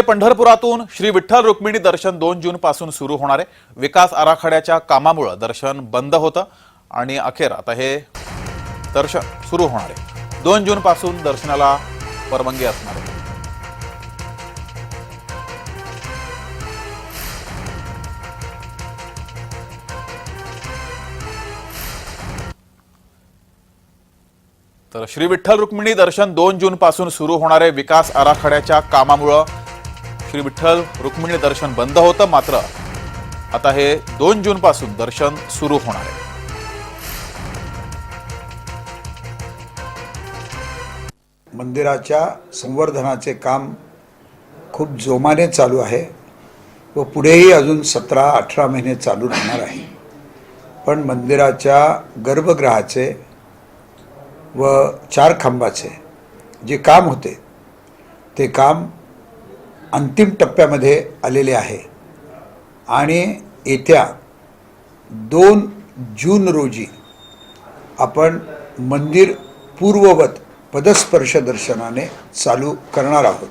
पंढरपुरातून श्री विठ्ठल रुक्मिणी दर्शन दोन जून पासून सुरू होणार आहे. विकास आराखड्याच्या कामामुळं दर्शन बंद होतं आणि अखेर आता हे दर्शन सुरू होणार आहे. दोन जून पासून दर्शनाला परवानगी असणार आहे. तर श्री विठ्ठल रुक्मिणी दर्शन दोन जून पासून सुरू होणारे विकास आराखड्याच्या कामामुळं श्री विठ्ठल रुक्मिणी दर्शन बंद होतं मात्र आता हे दोन जून पासून दर्शन सुरू होणार आहे. मंदिराच्या संवर्धनाचे काम खूप जोमाने चालू आहे व पुढेही अजून सतरा अठरा महिने चालू राहणार आहे. पण मंदिराच्या गर्भगृहाचे व चार खांबाचे जे काम होते ते काम अंतिम टप्प्यामध्ये आलेले आहे. आणि येत्या दोन जून रोजी आपण मंदिर पूर्ववत पदस्पर्श दर्शनाने चालू करणार आहोत.